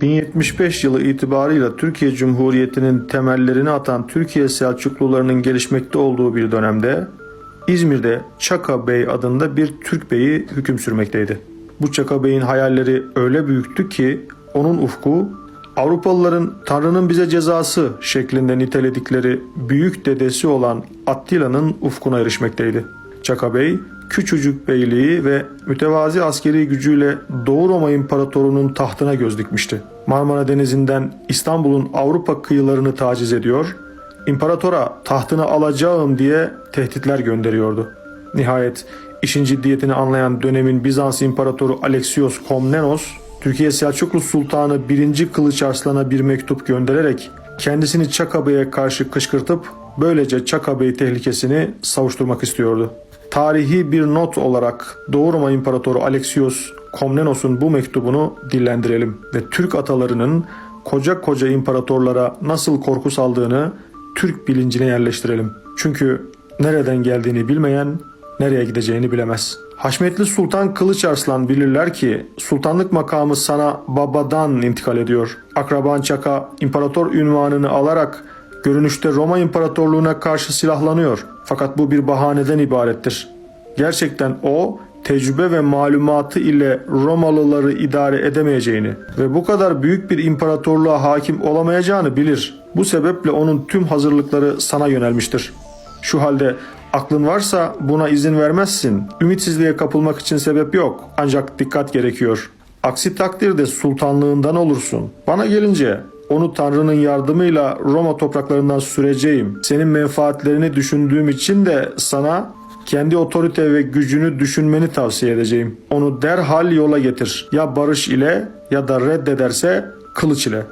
1075 yılı itibarıyla Türkiye Cumhuriyeti'nin temellerini atan Türkiye Selçuklularının gelişmekte olduğu bir dönemde İzmir'de Çaka Bey adında bir Türk beyi hüküm sürmekteydi. Bu Çaka Bey'in hayalleri öyle büyüktü ki onun ufku Avrupalıların Tanrı'nın bize cezası şeklinde niteledikleri büyük dedesi olan Attila'nın ufkuna erişmekteydi. Çaka Bey, küçücük beyliği ve mütevazi askeri gücüyle Doğu Roma İmparatoru'nun tahtına göz dikmişti. Marmara Denizi'nden İstanbul'un Avrupa kıyılarını taciz ediyor, İmparatora tahtını alacağım diye tehditler gönderiyordu. Nihayet işin ciddiyetini anlayan dönemin Bizans İmparatoru Alexios Komnenos, Türkiye Selçuklu Sultanı 1. Kılıç Arslan'a bir mektup göndererek kendisini Çaka Bey'e karşı kışkırtıp böylece Çaka Bey tehlikesini savuşturmak istiyordu. Tarihi bir not olarak Doğu Roma İmparatoru Alexios Komnenos'un bu mektubunu dillendirelim ve Türk atalarının koca koca imparatorlara nasıl korku saldığını Türk bilincine yerleştirelim. Çünkü nereden geldiğini bilmeyen nereye gideceğini bilemez. Haşmetli Sultan Kılıç Arslan bilirler ki sultanlık makamı sana babadan intikal ediyor. Akraban Çaka imparator ünvanını alarak görünüşte Roma İmparatorluğuna karşı silahlanıyor. Fakat bu bir bahaneden ibarettir. Gerçekten o tecrübe ve malumatı ile Romalıları idare edemeyeceğini ve bu kadar büyük bir imparatorluğa hakim olamayacağını bilir. Bu sebeple onun tüm hazırlıkları sana yönelmiştir. Şu halde aklın varsa buna izin vermezsin. Ümitsizliğe kapılmak için sebep yok. Ancak dikkat gerekiyor. Aksi takdirde sultanlığından olursun. Bana gelince onu Tanrı'nın yardımıyla Roma topraklarından süreceğim. Senin menfaatlerini düşündüğüm için de sana kendi otorite ve gücünü düşünmeni tavsiye edeceğim. Onu derhal yola getir. Ya barış ile ya da reddederse kılıç ile.